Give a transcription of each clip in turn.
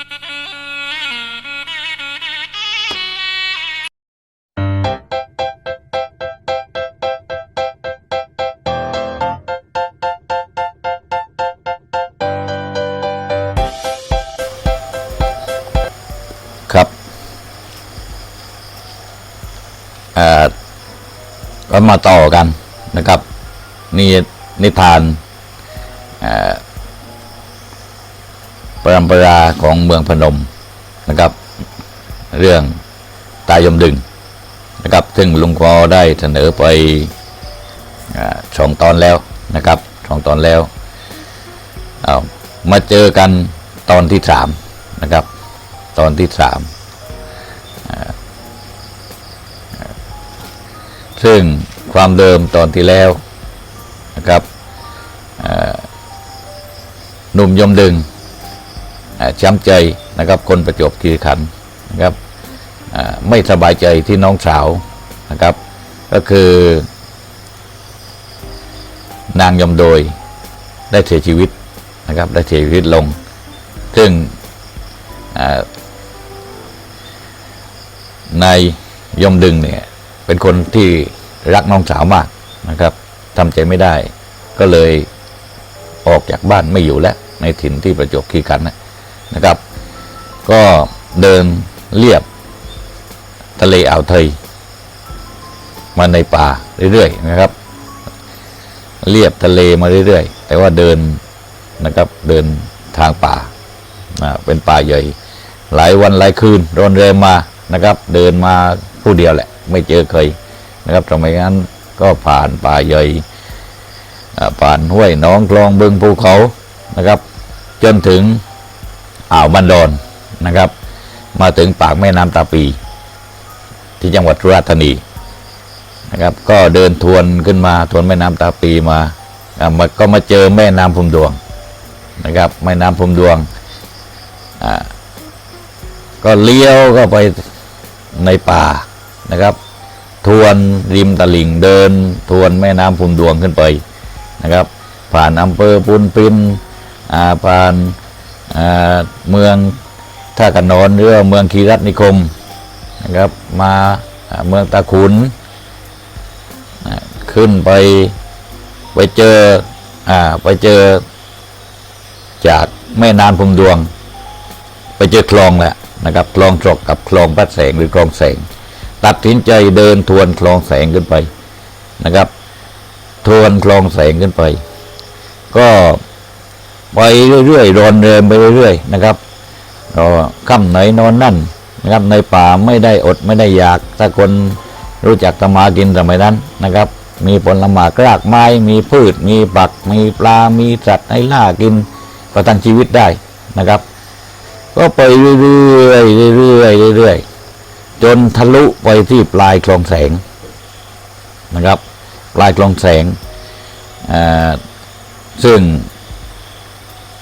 ครับอ่อก็มาต่อกันนะครับ นี่นิทาน รำปราของเมืองพนมนะครับ เรื่องตายมดึงนะครับ ซึ่งลุงคอได้เสนอไปอ่าสองตอนแล้วนะครับสองตอนแล้วเอามาเจอกันตอนที่สามนะครับ ตอนที่สามซึ่งความเดิมตอนที่แล้วนะครับหนุ่มยมดึง ช้ำใจนะครับคนประจบคีรีขันนะครับไม่สบายใจที่น้องสาวนะครับ ก็คือนางยมโดยได้เสียชีวิตนะครับได้เสียชีวิตลง ซึ่งนายยมดึงเนี่ยเป็นคนที่รักน้องสาวมากนะครับทำใจไม่ได้ก็เลยออกจากบ้านไม่อยู่แล้วในถิ่นที่ประจวบคีรีขันนะ นะครับ ก็เดินเลียบทะเลอ่าวไทย มาในป่าเรื่อยๆนะครับเลียบทะเลมาเรื่อยๆ แต่ว่าเดินนะครับเดินทางป่านะเป็นป่าใหญ่ หลายวันหลายคืนรอนเรมมานะครับ เดินมาผู้เดียวแหละ ไม่เจอเคยนะครับสมัยนั้นก็ผ่านป่าใหญ่อ่าผ่านห้วยน้องคลองบึงภูเขานะครับ จนถึง อ่าวบันดอนนะครับ มาถึงปากแม่น้ำตาปี ที่จังหวัดสุราษฎร์ธานีนะครับ ก็เดินทวนขึ้นมาทวนแม่น้ำตาปีมาอ่ามาก็มาเจอแม่น้ำพุมดวงนะครับ แม่น้ำพุมดวงอ่าก็เลี้ยวก็ไปในป่านะครับ ทวนริมตลิ่งเดิน ทวนแม่น้ำพุมดวงขึ้นไปนะครับ ผ่านอำเภอปุนปินอ่าผ่าน เมืองท่ากันนอนหรือเมืองคีรัตนิคมนะครับมาเมืองตะขุนขึ้นไปไปเจออไปเจอจากแม่น้ำพมดวง ไปเจอคลองแหละนะครับคลองจกกับคลองพระแสงหรือคลองแสง ตัดสินใจเดินทวนคลองแสงขึ้นไปนะครับ ทวนคลองแสงขึ้นไป ก็ ไปเรื่อยๆรอนเริมไปเรื่อยๆนะครับก็ค่ำไหนนอนนั่นนะครับ ในป่าไม่ได้อดไม่ได้อยากถ้าคนรู้จักตมากินสมัยนั้นนะครับ มีผลไม้รากไม้มีพืช มีปัก มีปลา มีสัตว์ให้ล่ากินประทังชีวิตได้นะครับ ก็ไปเรื่อยๆเรื่อยๆเรื่อยๆจนทะลุไปที่ปลายคลองแสงนะครับ ปลายคลองแสงอ่าซึ่ง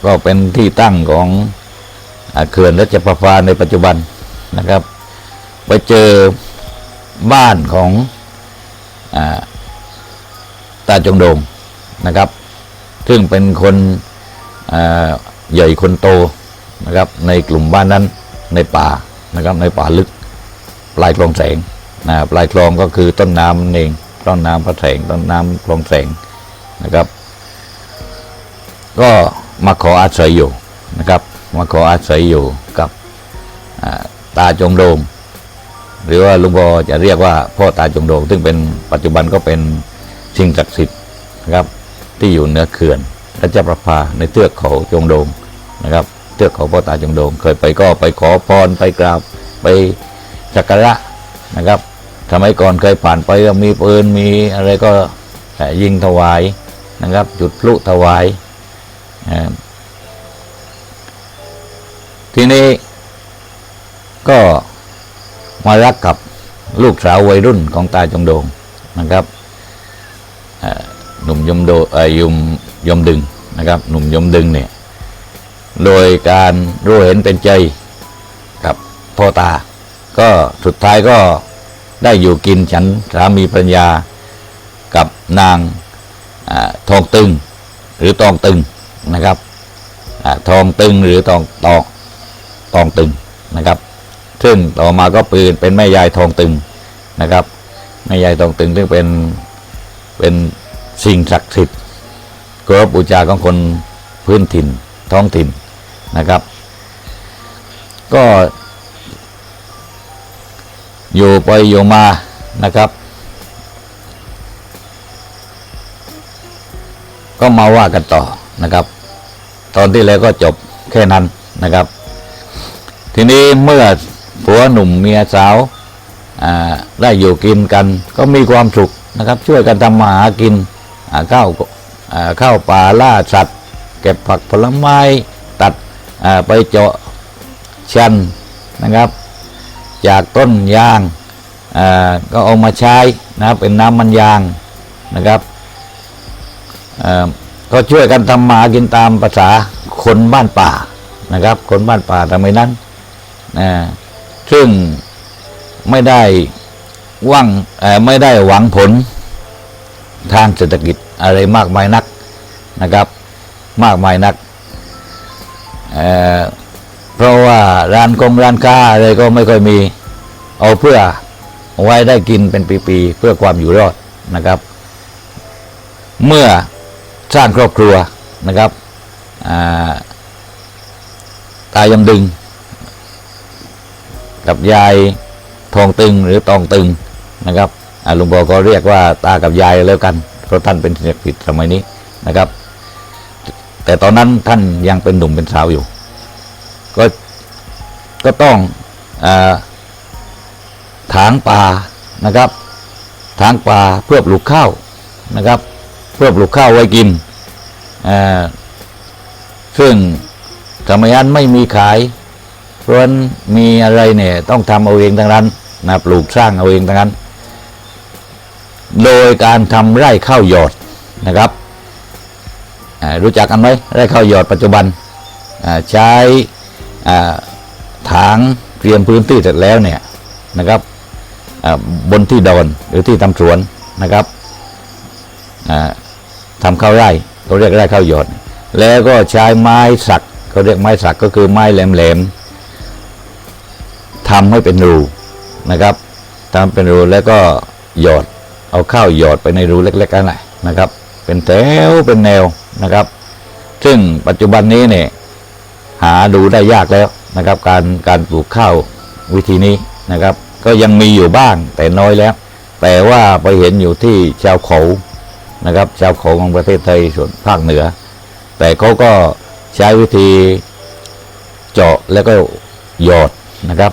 ก็เป็นที่ตั้งของเขื่อนรัชประภาในปัจจุบันนะครับ ไปเจอบ้านของอตาจงโดงนะครับ ซึ่งเป็นคนใหญ่คนโตนะครับ ในกลุ่มบ้านนั้นในป่านะครับ ในป่าลึกปลายคลองแสงนะปลายคลองก็คือต้นน้ำนั่นเองต้นน้ำพระแสงต้นน้ำคลองแสงนะครับ ก็ มาขออาศัยอยู่นะครับ มาขออาศัยอยู่กับตาจงโดง หรือว่าลุงพอจะเรียกว่าพ่อตาจงโดง ซึ่งเป็นปัจจุบันก็เป็นสิ่งศักดิ์สิทธิ์นะครับที่อยู่เหนือเขื่อนรัชประภาในเทือกเขาจงโดงนะครับเทือกเขาพ่อตาจงโดง เคยไปก็ไปขอพรไปกราบไปสักการะนะครับสมัยก่อนเคยผ่านไปก็มีปืนมีอะไรก็ยิงถวายนะครับ จุดพลุถวาย ทีนี้ก็มารักกับลูกสาววัยรุ่นของตาจงโดงนะครับหนุ่มยมโดอ่ยยมยมดึงนะครับ หนุ่มยมดึงเนี่ยโดยการรู้เห็นเป็นใจกับพ่อตา ก็สุดท้ายก็ได้อยู่กินฉันสามีปัญญากับนางอทองตึง หรือตองตึง นะครับอทองตึงหรือตองตองทองตึงนะครับ ซึ่งต่อมาก็เปลี่ยนเป็นแม่ยายทองตึงนะครับแม่ยายทองตึงซึ่งเป็นเป็นสิ่งศักดิ์สิทธิ์เคารพบูชาของคนพื้นถิ่นท้องถิ่นนะครับ ก็อยู่ไปอยู่มานะครับ ก็มาว่ากันต่อ นะครับ ตอนที่แล้วก็จบแค่นั้นนะครับ ทีนี้เมื่อผัวหนุ่มเมียสาวได้อยู่กินกัน ก็มีความสุขนะครับ ช่วยกันทำมาหากินข้าวข้าวป่าล่าสัตว์ เก็บผักผลไม้ตัดไปเจาะชันนะครับ จากต้นยางก็เอามาใช้นะเป็นน้ำมันยางนะครับ ก็ช่วยกันทำมาหากินตามภาษาคนบ้านป่านะครับ คนบ้านป่าทำไมนั้นนะซึ่งไม่ได้หวังไม่ได้หวังผลทางเศรษฐกิจอะไรมากมายนักนะครับ มากมายนักเเพราะว่าร้านกงร้านค้าอะไรก็ไม่ค่อยมีเอาเพื่อเอาไว้ได้กินเป็นปีๆเพื่อความอยู่รอดนะครับ เมื่อ สร้างครอบครัวนะครับตายำดึง กับยายทองตึงหรือตองตึงนะครับลุงบอกก็เรียกว่าตากับยายแล้วกัน เพราะท่านเป็นเด็กผิดสมัยนี้นะครับ แต่ตอนนั้นท่านยังเป็นหนุ่มเป็นสาวอยู่ ก็ก็ต้องอาถางป่านะครับ ถางป่าเพื่อปลูกข้าวนะครับ เพื่อปลูกข้าวไว้กิน ซึ่งสมัยนั้นไม่มีขาย เพราะฉนั้นมีอะไรเนี่ยต้องทำเอาเองทั้งนั้นนะปลูกสร้างเอาเองทั้งนั้น โดยการทำไร่ข้าวหยอดนะครับรู้จักกันไหมไร่ข้าวหยอดปัจจุบันใช้ถางเตรียมพื้นที่เสร็จแล้วเนี่ยนะครับบนที่ดอนหรือที่ทำสวนนะครับ อ่าทำข้าวไร่เขาเรียกไร่ข้าวหยอด แล้วก็ใช้ไม้สักเขาเรียกไม้สักก็คือไม้แหลมๆทำให้เป็นรูนะครับทำเป็นรูแล้วก็หยอดเอาข้าวหยอดไปในรูเล็กๆนั่นแหละนะครับ เป็นแถวเป็นแนวนะครับ ซึ่งปัจจุบันนี้เนี่ยหาดูได้ยากแล้วนะครับ การการปลูกข้าววิธีนี้นะครับ ก็ยังมีอยู่บ้างแต่น้อยแล้ว แต่ว่าไปเห็นอยู่ที่ชาวเขา นะครับ ชาวเขาของประเทศไทยส่วนภาคเหนือ แต่เขาก็ใช้วิธีเจาะแล้วก็หยอดนะครับ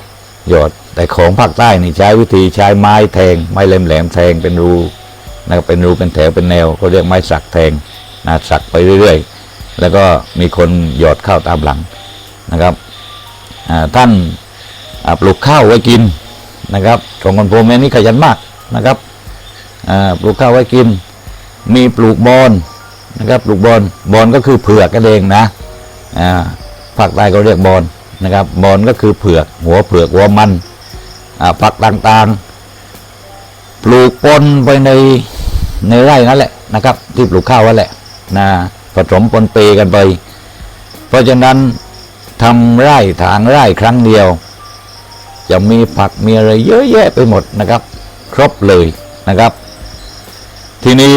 หยอดแต่ของภาคใต้นี่ใช้วิธีใช้ไม้แทง ไม้แหลมๆแทงเป็นรูนะครับเป็นรูเป็นแถวเป็นแนวเขาเรียกไม้สักแทงนะสักไปเรื่อยๆ แล้วก็มีคนหยอดข้าวตามหลังนะครับท่านปลูกข้าวไว้กินนะครับของคนโพแม่นี่ขยันมากนะครับปลูกข้าวไว้กิน มีปลูกบอนนะครับปลูกบอนบอนก็คือเผือกกันเองนะอ่าภาคใต้เขาเรียกบอนนะครับบอนก็คือเผือก หัวเผือกหัวมันอ่าผักต่างๆ ปลูกปนไปในในไร่นั่นแหละนะครับ ที่ปลูกข้าวนั่นแหละนะผสมปนเปกันไป เพราะฉะนั้นทำไร่ถางไร่ครั้งเดียว จะมีผักมีอะไรเยอะแยะไปหมดนะครับ ครบเลยนะครับ ทีนี้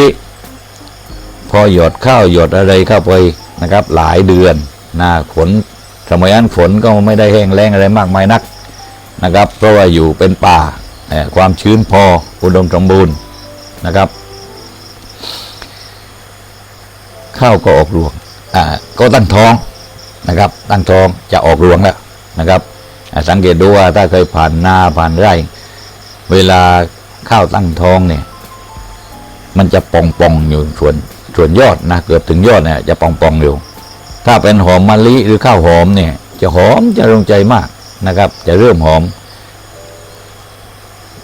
อหยดข้าวหยดอะไรเข้าไปนะครับ หลายเดือนนะฝนสมัยนั้นฝนก็ไม่ได้แห้งแล้งอะไรมากมายนักนะครับ เพราะว่าอยู่เป็นป่าความชื้นพออุดมสมบูรณ์นะครับ ข้าวก็ออกรวงอ่าก็ตั้งท้องนะครับ ตั้งท้องจะออกรวงแล้วนะครับ สังเกตดูว่าถ้าเคยผ่านนาผ่านไร่ เวลาข้าวตั้งท้องเนี่ย มันจะป่องป่องๆอยู่ส่วน ส่วนยอดนะเกือบถึงยอดเนี่ยจะป่องปองๆอยู่ ถ้าเป็นหอมมะลิหรือข้าวหอมเนี่ย จะหอมจะลงใจมากนะครับ จะเริ่มหอม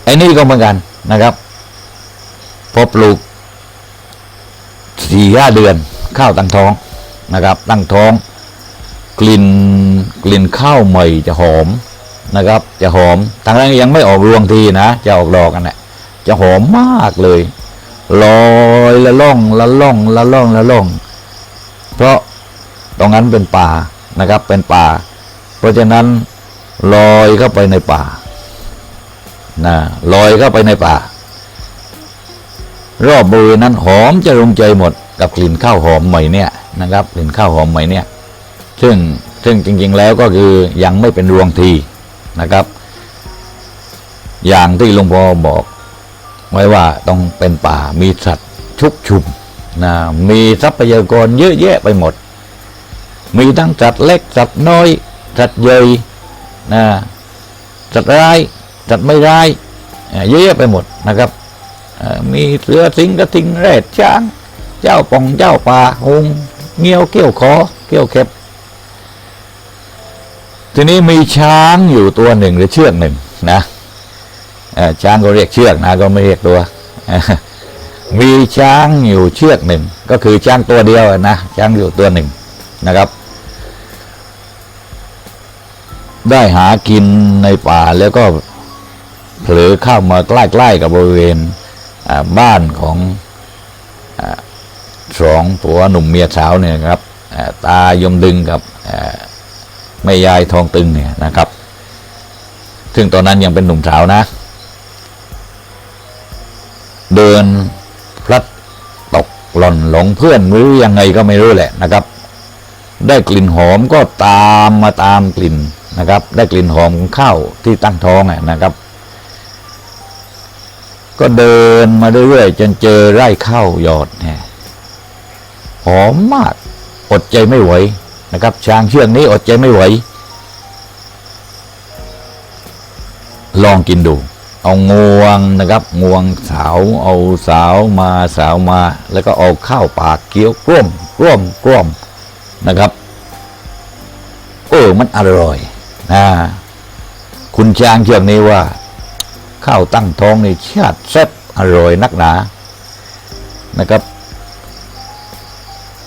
ไอ้นี่ก็เหมือนกันนะครับพอปลูกสี่ห้าเดือนข้าวตั้งท้องนะครับ ตั้งท้อง กลิ่นกลิ่นข้าวใหม่จะหอมนะครับ จะหอมทางนั้นยังไม่ออกรวงทีนะ จะออกดอกกันแหละจะหอมมากเลย ลอยละล่องละล่องละล่องละล่อง เพราะตรงนั้นเป็นป่านะครับเป็นป่า เพราะฉะนั้นลอยเข้าไปในป่านะลอยเข้าไปในป่า รอบบริเวณนั้นหอมจะลงใจหมดกับกลิ่นข้าวหอมใหม่เนี่ยนะครับกลิ่นข้าวหอมใหม่เนี่ย ซึ่งซึ่งจริงๆแล้วก็คือยังไม่เป็นรวงทีนะครับ อย่างที่หลวงพ่อบอก ไว้ว่าต้องเป็นป่ามีสัตว์ชุกชุมนะมีทรัพยากรเยอะแยะไปหมด มีทั้งสัตว์เล็กสัตว์น้อย สัตว์ใหญ่นะสัตว์ร้ายสัตว์ไม่ร้ายเยอะแยะไปหมดนะครับ มีเสือสิงกระทิงแรดช้าง เจ้าป่องเจ้าป่าหงเงี้ยวเกี้ยวขอเกี้ยวเข็บทีนี้มีช้างอยู่ตัวหนึ่งหรือเชือกหนึ่งนะ ช้างก็เรียกเชือกนะก็ไม่เรียกตัว มีช้างอยู่เชือกหนึ่ง ก็คือช้างตัวเดียวนะช้างอยู่ตัวหนึ่งนะครับ ได้หากินในป่าแล้วก็เผลอเข้ามาใกล้ๆกับบริเวณบ้านของสองผัวหนุ่มเมียสาวเนี่ยครับตายมดึงกับแม่ยายทองตึงเนี่ยนะครับ ซึ่งตอนนั้นยังเป็นหนุ่มสาวนะ เดินพลัดตกหล่นหลงเพื่อนหรือยังไงก็ไม่รู้แหละนะครับ ได้กลิ่นหอมก็ตามมาตามกลิ่นนะครับ ได้กลิ่นหอมของข้าวที่ตั้งท้องนะครับ ก็เดินมาเรื่อยๆจนเจอไร่ข้าวหยอดเนี่ยหอมมากอดใจไม่ไหวนะครับ ช้างเชือกนี้อดใจไม่ไหว ลองกินดู เอางวงนะครับ งวงสาวเอาสาวมาสาวมา แล้วก็เอาข้าวปากเคี้ยวกล้มกล้มกล้มนะครับเออมันอร่อยนะคุณช้างเชือกนี้ว่า ข้าวตั้งท้องในชาติแซ่บอร่อยนักหนานะครับ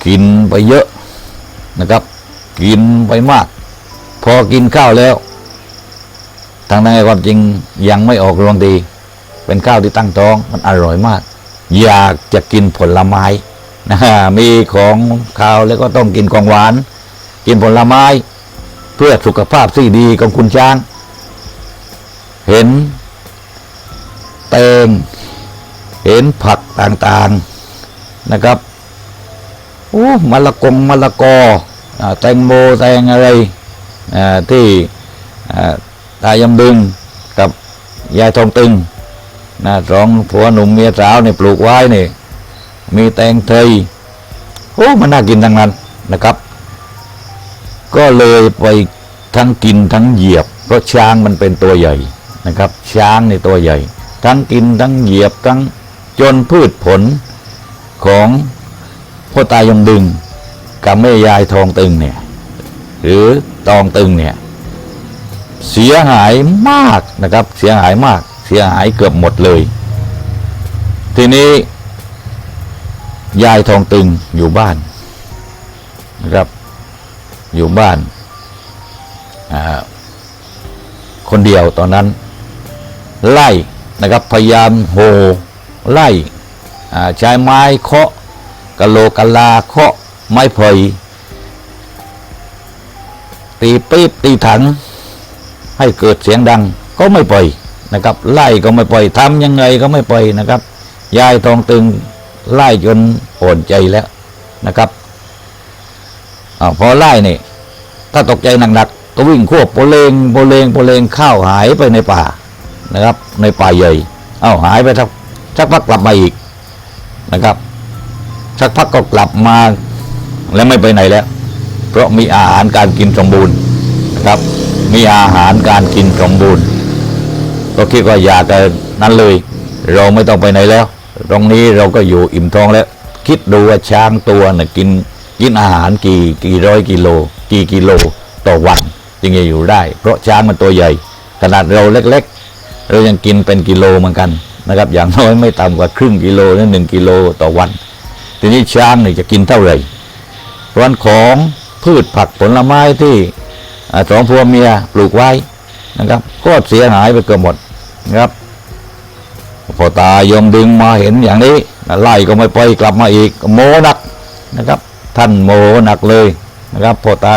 กินไปเยอะนะครับ กินไปมาก พอกินข้าวแล้ว ทางนั้นความจริงยังไม่ออกรวงดี เป็นข้าวที่ตั้งท้องมันอร่อยมาก อยากจะกินผลไม้นะมีของข้าวแล้วก็ต้องกินของหวาน กินผลไม้ เพื่อสุขภาพที่ดีของคุณช้าง เห็นเตงเห็นผักต่างๆนะครับโอ้มะละกงมะละกอแตงโมแตงอะไรที่ ตายำดึงกับยายทองตึงนะสองผัวหนุ่มเมียสาวเนี่ยปลูกไว้นี่มีแตงไทยโอ้มันน่ากินทั้งนั้นนะครับ ก็เลยไปทั้งกินทั้งเหยียบ เพราะช้างมันเป็นตัวใหญ่นะครับ ช้างในตัวใหญ่ ทั้งกินทั้งเหยียบทั้งจนพืชผลของพ่อตายงดึงกับแม่ยายทองตึงเนี่ย หรือตองตึงเนี่ย เสียหายมากนะครับ เสียหายมาก เสียหายเกือบหมดเลย ทีนี้ยายทองตึงอยู่บ้านนะครับ อยู่บ้านคนเดียวตอนนั้น ไล่นะครับพยายามโหไล่ใช้ไม้เคาะกะโลกะลาเคาะไม้ไผ่ตีปี๊บตีถัง ให้เกิดเสียงดังก็ไม่ปล่อยนะครับ ไล่ก็ไม่ปล่อยทำยังไงก็ไม่ปล่อยนะครับ ยายทองตึงไล่จนอ่อนใจแล้วนะครับอพอไล่นี่ ถ้าตกใจหนักๆก็วิ่งควบโปเลงโปเลงโปเลงข้าวหายไปในป่านะครับ ในป่าใหญ่เอ้าหายไปสักสักพักกลับมาอีกนะครับสักพักก็กลับมาแล้วไม่ไปไหนแล้ว เพราะมีอาหารการกินสมบูรณ์นะครับ มีอาหารการกินสมบูรณ์ ก็คิดว่าอยากจะนั้นเลย เราไม่ต้องไปไหนแล้ว ตรงนี้เราก็อยู่อิ่มท้องแล้ว คิดดูว่าช้างตัวน่ะกินกินอาหารกี่กี่ร้อยกิโล กี่กิโลต่อวันจึงจะอยู่ได้ เพราะช้างมันตัวใหญ่ ขนาดเราเล็กๆ เรายังกินเป็นกิโลเหมือนกันนะครับ อย่างน้อยไม่ต่ำกว่าครึ่งกิโลหรือหนึ่งกิโลต่อวัน ทีนี้ช้างนี่จะกินเท่าไหร่เพรานของพืชผักผลไม้ที่ สองพัวเมียปลูกไว้นะครับก็เสียหายไปเกือบหมดนะครับพอตายมดึงมาเห็นอย่างนี้ไล่ก็ไม่ไปกลับมาอีกโมหนักนะครับ ท่านโมหนักเลยนะครับพอตา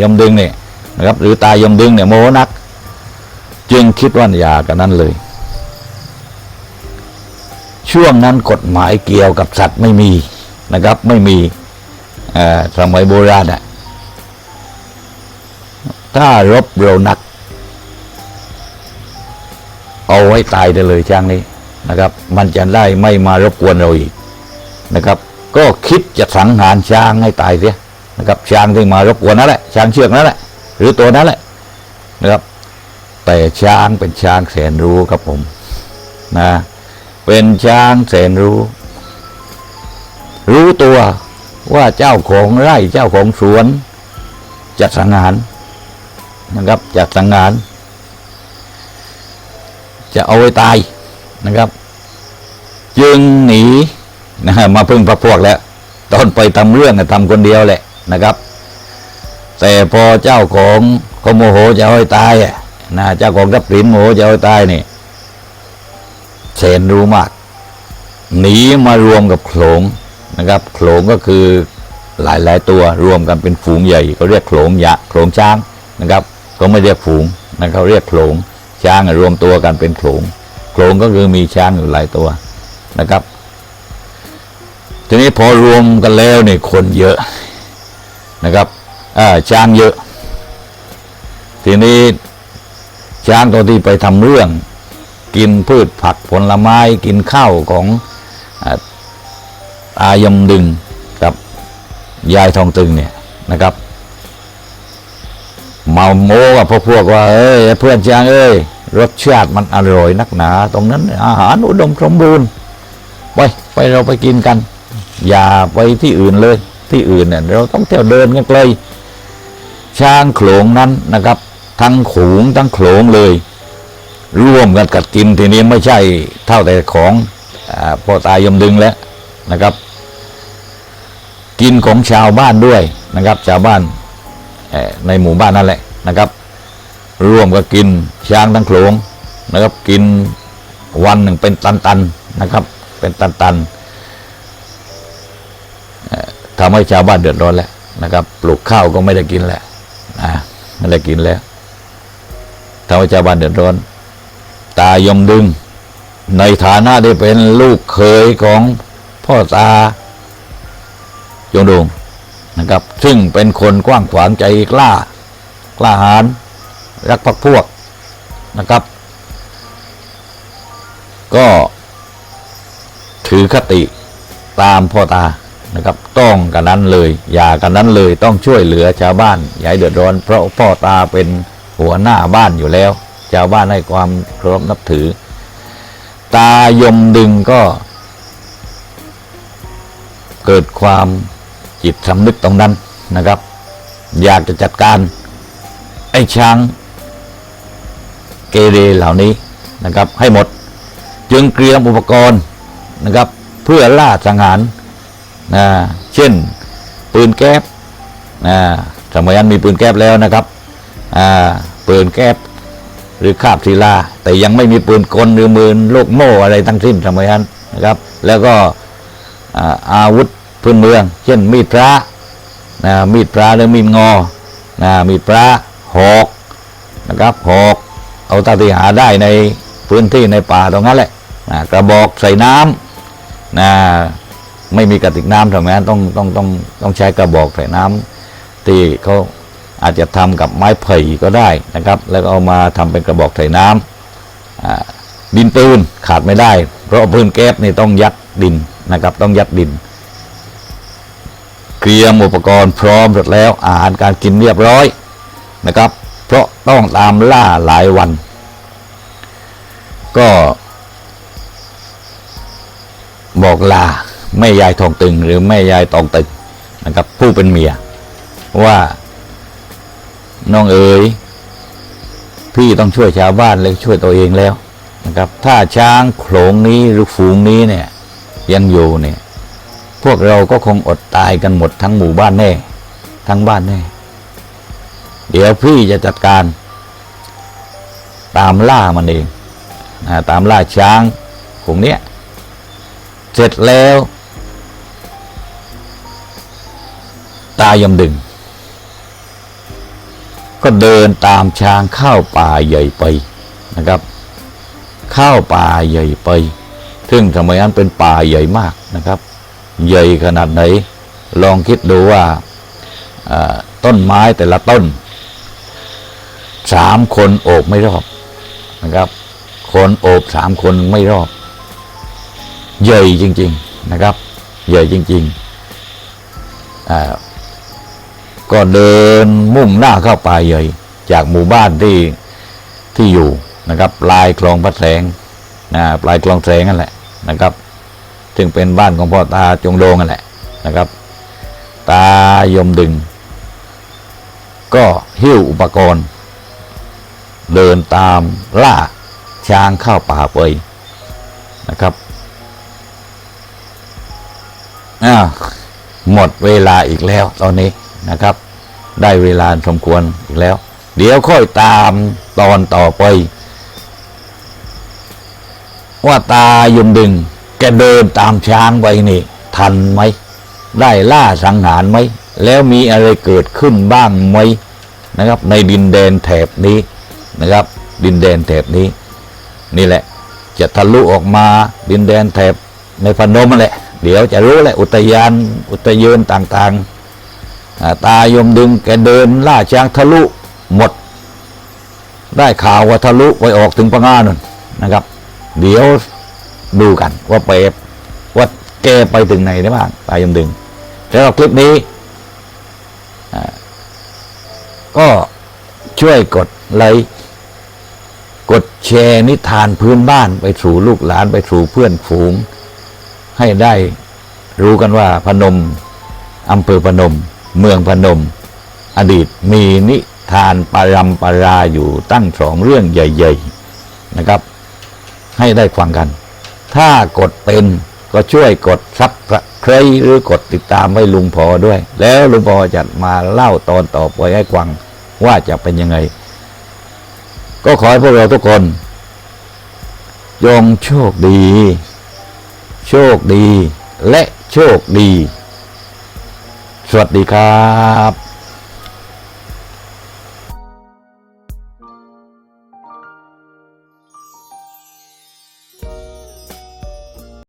ยมดึงเนี่ยนะครับ หรือตายมดึงเนี่ยโมหนัก จึงคิดว่าอย่ากันนั้นเลย ช่วงนั้นกฎหมายเกี่ยวกับสัตว์ไม่มีนะครับ ไม่มีสมัยโบราณอะ ถ้ารบเร็วนัก เอาไว้ตายได้เลยช้างนี้นะครับ มันจะได้ไม่มารบกวนเราอีกนะครับ ก็คิดจะสังหารช้างให้ตายเสียนะครับ ช้างที่มารบกวนนั่นแหละช้างเชือกนั่นแหละหรือตัวนั้นแหละนะครับ แต่ช้างเป็นช้างแสนรู้ครับผมนะเป็นช้างแสนรู้ รู้ตัวว่าเจ้าของไร่เจ้าของสวนจะสังหาร นะครับจะสังหาร จะเอาไว้ตายนะครับ จึงหนีนะมาพึ่งพระพวกแล้ว ตอนไปทำเรื่องทำคนเดียวแหละนะครับ แต่พอเจ้าของเขาโมโหจะเอาให้ตายนะเจ้าของรัพย์สินโมโหจะเอาให้ตายนี่เชนรู้มาก หนีมารวมกับโขลงนะครับโขลงก็คือหลายหลายตัวรวมกันเป็นฝูงใหญ่เขาเรียกโขลงยะโขลงช้างนะครับ ก็ไม่เรียกฝูงนะเขาเรียกโขลงช้างอะรวมตัวกันเป็นโขลงโขลงก็คือมีช้างอยู่หลายตัวนะครับ ทีนี้พอรวมกันแล้วเนี่ยคนเยอะนะครับอ่าช้างเยอะ ทีนี้ช้างตัวที่ไปทำเรื่อง กินพืชผักผลไม้กินข้าวของอาอายมดึงกับยายทองตึงเนี่ยนะครับ เมาโม้กับพวกพวกว่าเอ้ยเพื่อนช้างเอ้ยรสชาติมันอร่อยนักหนา ตรงนั้นอาหารอุดมสมบูรณ์ไปไปเราไปกินกัน อย่าไปที่อื่นเลย ที่อื่นเนี่ยเราต้องเที่ยวเดินกันไกลช้างโขลงนั้นนะครับ ทั้งขูงทั้งโขลงเลย ร่วมกันกัดกินทีนี้ไม่ใช่เท่าแต่ของอพ่อตายมดึงแล้วนะครับ กินของชาวบ้านด้วยนะครับ ชาวบ้านในหมู่บ้านนั่นแหละ นะครับร่วมกันกินช้างทั้งโขลงนะครับ กินวันหนึ่งเป็นตันๆนะครับ เป็นตันๆเอ่อทำให้ชาวบ้านเดือดร้อนแล้วนะครับ ปลูกข้าวก็ไม่ได้กินแล้วนะไม่ได้กินแล้วทำให้ชาวบ้านเดือดร้อน ตายมดึง ในฐานะที่เป็นลูกเขยของพ่อตายงดงนะครับ ซึ่งเป็นคนกว้างขวางใจกล้า กล้าหาญรักพักพวกนะครับ ก็ถือคติตามพ่อตานะครับ ต้องกันนั้นเลย อย่ากันนั้นเลยต้องช่วยเหลือชาวบ้านอย่าให้เดือดร้อน เพราะพ่อตาเป็นหัวหน้าบ้านอยู่แล้ว ชาวบ้านให้ความเคารพนับถือ ตายมดึงก็ เกิดความจิตสำนึกตรงนั้นนะครับ อยากจะจัดการ ไอ้ช้างเกเรเหล่านี้นะครับ ให้หมด จึงเตรียมอุปกรณ์นะครับ เพื่อล่าสังหารนะเช่นปืนแก๊ปนะสมัยนั้นมีปืนแก๊ปแล้วนะครับอ่าปืนแก๊ปหรือคาบศิลา แต่ยังไม่มีปืนกลหรือมืนลูกโม่อะไรทั้งสิ้นสมัยนั้นนะครับ แล้วก็อาอาวุธพื้นเมือง เช่นมีดพระนะมีดพระหรือมีดงอนะมีดพระ หอกนะครับหอกเอาเท่าที่หาได้ในพื้นที่ในป่าตรงนั้นแหละนะกระบอกใส่น้ำนะไม่มีกระติกน้ำทำไมนต้องต้องต้องต้องใช้กระบอกใส่น้ำที่เขาอาจจะทำกับไม้ไผ่ก็ได้นะครับ แล้วเอามาทำเป็นกระบอกใส่น้ำอ่าดินปืนขาดไม่ได้ เพราะปืนแก๊สนี่ต้องยัดดินนะครับ ต้องยัดดินเตรียมอุปกรณ์พร้อมหมดแล้ว อาหารการกินเรียบร้อย นะครับ เพราะต้องตามล่าหลายวัน ก็ บอกลาแม่ยายทองตึงหรือแม่ยายตองตึงนะครับ ผู้เป็นเมีย ว่า น้องเอ๋ยพี่ต้องช่วยชาวบ้านเลยช่วยตัวเองแล้วนะครับ ถ้าช้างโขลงนี้หรือฝูงนี้เนี่ย ยังอยู่เนี่ย พวกเราก็คงอดตายกันหมดทั้งหมู่บ้านแน่ ทั้งบ้านแน่ เดี๋ยวพี่จะจัดการ ตามล่ามันเองนะตามล่าช้างกลุ่มเนี้ยเสร็จแล้ว ตายมดึง ก็เดินตามช้างเข้าป่าใหญ่ไปนะครับ เข้าป่าใหญ่ไป ซึ่งสมัยนั้นเป็นป่าใหญ่มากนะครับ ใหญ่ขนาดไหน ลองคิดดูว่าต้นไม้แต่ละต้น สามคนโอบไม่รอบนะครับ คนโอบสามคนไม่รอบ ใหญ่จริง ๆนะครับ ใหญ่จริงๆอ่าก็เดินมุ่งหน้าเข้าป่าใหญ่ จากหมู่บ้านที่ที่อยู่นะครับปลายคลองพระแสงนะปลายคลองแสงนั่นแหละนะครับซึ่งเป็นบ้านของพ่อตาจงโดงนั่นแหละนะครับ ตายมดึง ก็หิ้วอุปกรณ์ เดินตามล่าช้างเข้าป่าไปนะครับอ้าวหมดเวลาอีกแล้วตอนนี้นะครับ ได้เวลาสมควรอีกแล้ว เดี๋ยวค่อยตามตอนต่อไป ว่าตายมดึงแกเดินตามช้างไปนี่ ทันไหม ได้ล่าสังหารไหม แล้วมีอะไรเกิดขึ้นบ้างไหมนะครับ ในดินแดนแถบนี้ นะครับ ดินแดนแถบนี้ นี่แหละ จะทะลุออกมาดินแดนแถบในพนมนั่นแหละ เดี๋ยวจะรู้แหละอุทยานอุทยานต่างๆอ่าตายมดึงแกเดินล่าช้างทะลุหมด ได้ข่าวว่าทะลุไปออกถึงปะงานั่นนะครับ เดี๋ยวดูกันว่าไปว่าแกไปถึงไหนได้บ้างตายมดึง แล้วคลิปนี้ก็ช่วยกดไลค์ กดแชร์นิทานพื้นบ้านไปสู่ลูกหลานไปสู่เพื่อนฝูง ให้ได้รู้กันว่าพนมอำเภอพนม เมืองพนม อดีตมีนิทานปารำปาราอยู่ตั้งสองเรื่องใหญ่ๆนะครับ ให้ได้ฟังกัน ถ้ากดเป็นก็ช่วยกดซับใครหรือกดติดตามให้ลุงพอด้วย แล้วลุงพอจะมาเล่าตอนต่อไปให้ฟังว่าจะเป็นยังไง ก็ขอให้พวกเราทุกคนจงโชคดี โชคดี และโชคดี สวัสดีครับ